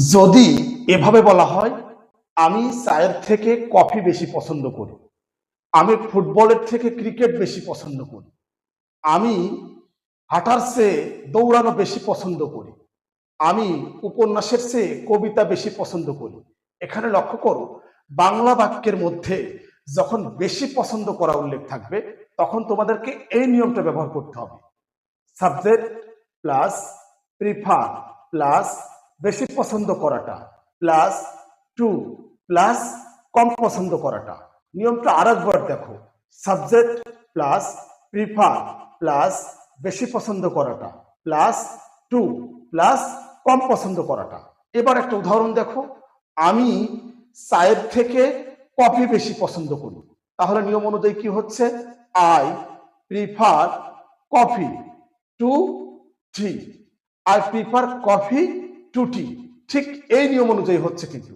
যদি এভাবে বলা হয়, আমি চায়ের থেকে কফি বেশি পছন্দ করি। আমি ফুটবলের থেকে ক্রিকেট বেশি পছন্দ করি। আমি হাঁটার চেয়ে দৌড়ানো বেশি পছন্দ করি। আমি উপন্যাসের চেয়ে কবিতা বেশি পছন্দ করি। এখানে লক্ষ্য করো, বাংলা বাক্যের মধ্যে যখন বেশি পছন্দ করা উল্লেখ থাকবে, তখন তোমাদেরকে এই নিয়মটা ব্যবহার করতে হবে। সাবজেক্ট প্লাস, প্রিফার প্লাস বেশি পছন্দ করাটা প্লাস টু প্লাস কম পছন্দ করাটা। নিয়মটা আরেকবার দেখো সাবজেক্ট প্লাস প্রিফার প্লাস বেশি পছন্দ করাটা প্লাস টু প্লাস কম পছন্দ করাটা। এবার একটা উদাহরণ দেখো, আমি চায়ের থেকে কফি বেশি পছন্দ করি। তাহলে নিয়ম অনুযায়ী কি হচ্ছে? I prefer coffee to three I prefer coffee to tea ঠিক এই নিয়ম অনুযায়ী হচ্ছে কিন্তু।